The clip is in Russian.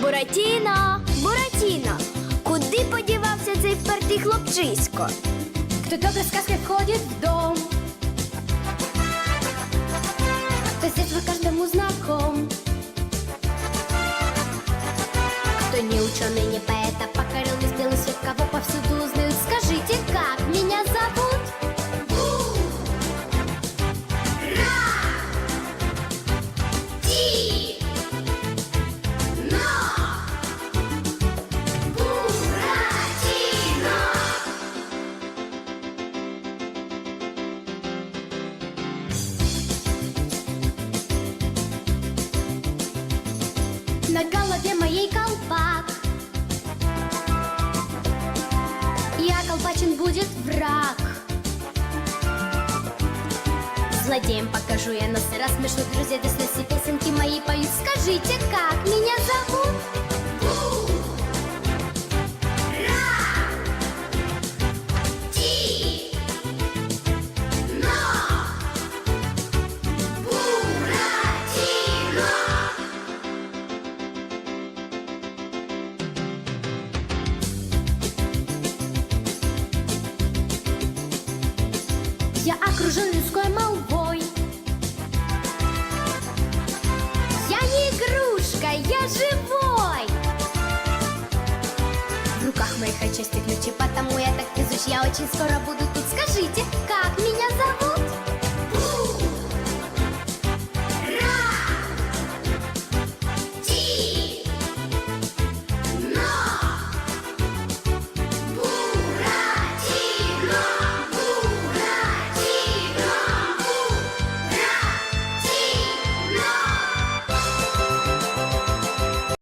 Буратіно, Буратіно, куди подівався цей впертий хлопчисько? Хто добре сказки входить в дом То с кожному знаком Кто не ученый, не поэт, а На голове моей колпак. Я колпачен будет враг. Злодеям покажу я нос и рассмешу Друзья и песенки мои поют. Скажите, как меня Я окружен людской молвой. Я не игрушка, я живой. В руках моих отчасти ключи, потому я так везуч. Я очень скоро буду тут, скажите, как